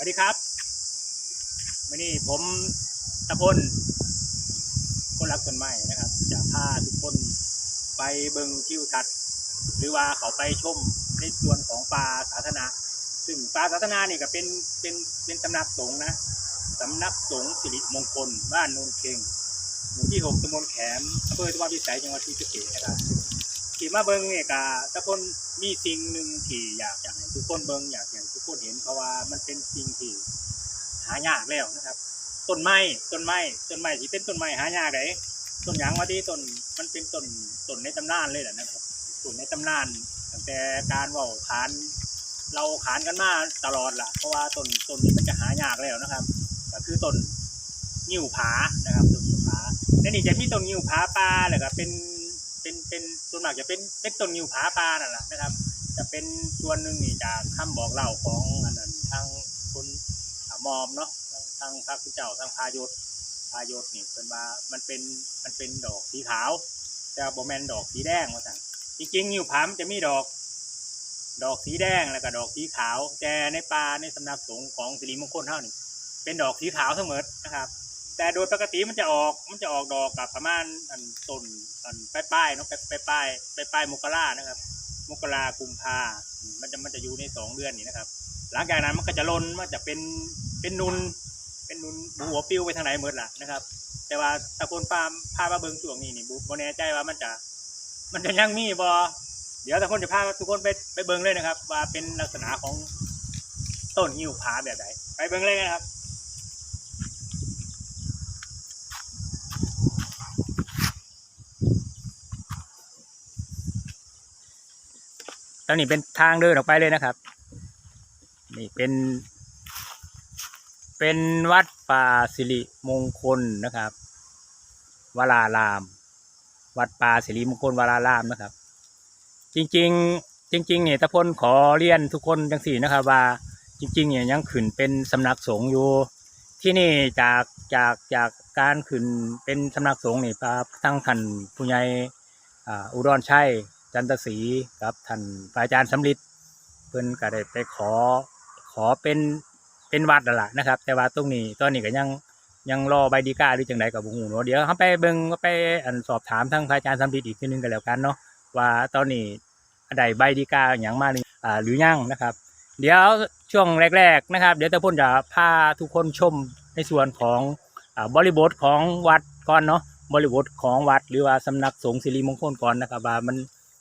สวัสดีครับวันนี้ผมตะพลคนรักต้นไม้นะครับ จะพาทุกคนไปเบิงทิวทัศน์หรือว่าเขาไปชมในส่วนของป่าสาธารณะซึ่งป่าสาธารณะนี่ก็เป็นเป็นเป็นสำนักสงฆ์นะสำนักสงฆ์สิริมงคล บ้านโนนเคงหมู่ที่หกตำบลแขมอำเภอตะวันพิสัยจังหวัดศรีสะเกษนะครับ ที่มาเบิ้งเนี่ยกะตะคนมีสิ่งหนึ่งที่อยากอยากให้ทุกคนเบิ้งอยากให้ทุกคนเห็นเพราะว่ามันเป็นสิ่งที่หายากแล้วนะครับต้นไม้ต้นไม้ต้นไม้ที่เป็นต้นไม้หายากเลยต้นหยางว่าที่ต้นมันเป็นต้นต้นในตำนานเลยแหละนะครับต้นในตำนานตั้งแต่การว่าขาน เราขานกันมาตลอดล่ะ เพราะว่าต้นต้นนี้มันจะหายากแล้วนะครับ ก็คือต้นงิ้วผานะครับต้นงิ้วผาในนี้จะมีต้นงิ้วผาป่าแล้วก็เป็น เป็นเป็นส่วนมากจะเป็นเป็นต้นงิ้วผาป่านั่นแหละนะครับ จะเป็นส่วนหนึ่งนี่จากคำบอกเล่าของอันนั้นทางคุณมอมเนาะทางพระคุณเจ้าทางพายศพายศนี่เป็นว่ามันเป็นมันเป็นดอกสีขาวแต่โบแมนดอกสีแดงว่าสั่งจริงๆงิ้วผามจะมีดอก ดอกสีแดงแล้วก็ดอกสีขาว แต่ในป่าในสำนักสงฆ์ของสิริมงคลเท่านี่เป็นดอกสีขาวเสมอนะครับ แต่โดยปกติมันจะออกมันจะออกดอกกับประมาณอันต้นอันปลายปลายๆเนาะปลายปลายปลายปลายปลายมกรานะครับ มกรากุมภามันจะมันจะอยู่ในสองเดือนนี่นะครับ หลังจากนั้นมันก็จะลนมันจะเป็นเป็นนุน เป็นนุนบูหัวปิ้วไปทางไหนหมดล่ะนะครับ แต่ว่าตะโกนฟาร์มพามาเบิงช่วงนี้นี่บูบแน่ใจว่ามันจะ มันจะยังมีบอเดี๋ยวตะคนจะพาทุกคนไปไปเบิงเลยนะครับ ว่าเป็นลักษณะของต้นหิ้วผาแบบไหนไปเบิงเลยนะครับ ตอนนี้เป็นทางเดินออกไปเลยนะครับ นี่เป็น เป็นวัดป่าสิริมงคลนะครับวราราม วัดป่าสิริมงคลวรารามนะครับ จริง ๆ จริงๆเนี่ยตะพลขอเรียนทุกคนจังสี่นะครับ ว่าจริงๆเนี่ยยังขึ้นเป็นสำนักสงฆ์อยู่ที่นี่จากจากจากการขึ้นเป็นสำนักสงฆ์นี่พระทั้งท่านผู้ใหญ่อุดรชัย จันทศรีกับท่านพระอาจารย์สำลิดเพิ่นก็ได้ไปขอขอเป็นเป็นวัดนั่นแหละนะครับ แต่ว่าตรงนี้ตอนนี้ก็ยังยังรอใบดีกาหรือจังไดกับบุหูเนาะเดี๋ยวเขาไปเบิ่งไปอันสอบถามทางพระอาจารย์สำลิดอีกทีนึงกันแล้วกันเนาะว่าตอนนี้ได้ใบดีกาอย่างมาหรืออ่าหรือยังนะครับ เดี๋ยวช่วงแรก ๆนะครับ เดี๋ยวตะพ่นจะพาทุกคนชมในส่วนของอบริบทของวัดก่อนเนาะบริบทของวัดหรือว่าสำนักสงฆ์สิริมงคลก่อนนะครับว่ามัน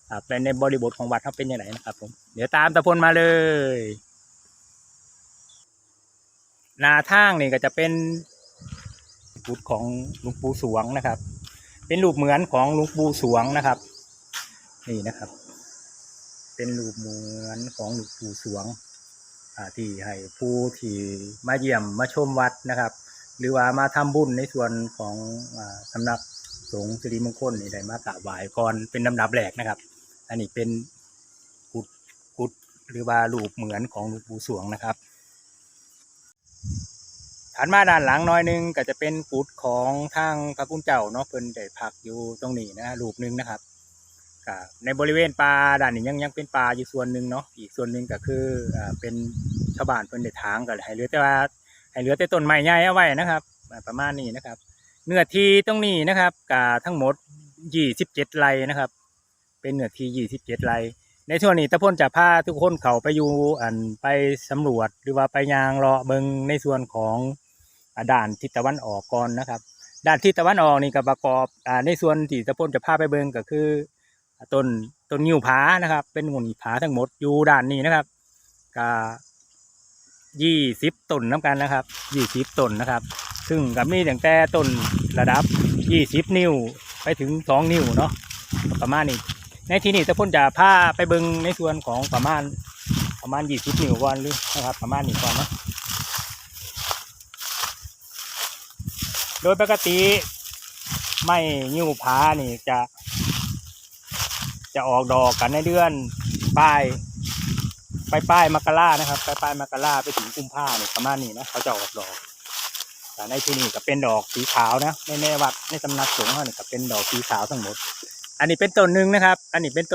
อ่าเป็นในบริบทของวัดเขาเป็นยังไงนะครับผมเดี๋ยวตามตะพนมาเลยนาทางนี่ก็จะเป็นกุฏของหลวงปู่สวงนะครับ เป็นรูปเหมือนของหลวงปู่สวงนะครับ นี่นะครับ เป็นรูปเหมือนของหลวงปู่สวงที่ให้ผู้ที่มาเยี่ยมมาชมวัดนะครับ หรือว่ามาทำบุญในส่วนของอาสำนักสงฆ์สิริมงคลนี่ได้มากราบไหว้ก่อนเป็นลำดับแรกนะครับ อันนี้เป็นกุดกุดหรือว่ารูปเหมือนของหลวงปู่สวงนะครับถัดมาด้านหลังน้อยหนึงก็จะเป็นกุดของทางพระคุณเจ้าเนาะเพิ่นได้พักอยู่ตรงนี้นะรูปหนึ่งนะครับในบริเวณป่าด้านนี้ยังยังเป็นป่าอยู่ส่วนหนึ่งเนาะอีกส่วนหนึ่งก็คืออเป็นชาวบ้านเพิ่นได้ถางกันให้เหลือแต่ว่าให้เหลือแต่ต้นไม้ใหญ่เอาไว้นะครับ ประมาณนี้นะครับ เนื้อที่ตรงนี้นะครับก็ทั้งหมด27ไร่นะครับ เป็นเนื้อที่27ไร่ในช่วงนี้ตะพ่นจะพาทุกคนเขาไปอยู่อันไปสำรวจหรือว่าไปยางเลาะเบิงในส่วนของอด่านทิศตะวันออกก่อนนะครับ ด้านทิศตะวันออกนี่ก็ประกอบอ่าในส่วนที่ตะพ่นจะพาไปเบิงก็คือต้นต้นงิ้วผานะครับ เป็นหุ่นผาทั้งหมดอยู่ด้านนี้นะครับก็ยี่สิบต้นน้ำกันนะครับยี่สิบต้นนะครับ ซึ่งก็มีตั้งแต่ต้นระดับยี่สิบนิ้วไปถึงสองนิ้วเนาะประมาณนี้ ในที่นี้ตะพ่นจะพาไปเบิงในส่วนของประมาณประมาณยี่สิบนิ้วก่อนหรือนะครับ ประมาณนี้ก่อนนะโดยปกติไม่งิ้วผานี่จะ จะออกดอกกันในเดือนปลายปลายปลายมกรานะครับปลายปลายมกราไปถึงกุมภาเนี่ยประมาณนี้นะเขาจะออกดอกแต่ในที่นี้ก็เป็นดอกสีขาวนะในในวัดในสำนักสงฆ์เนี่ยก็เป็นดอกสีขาวทั้งหมด อันนี้เป็นต้นหนึ่งนะครับ อันนี้เป็นต้น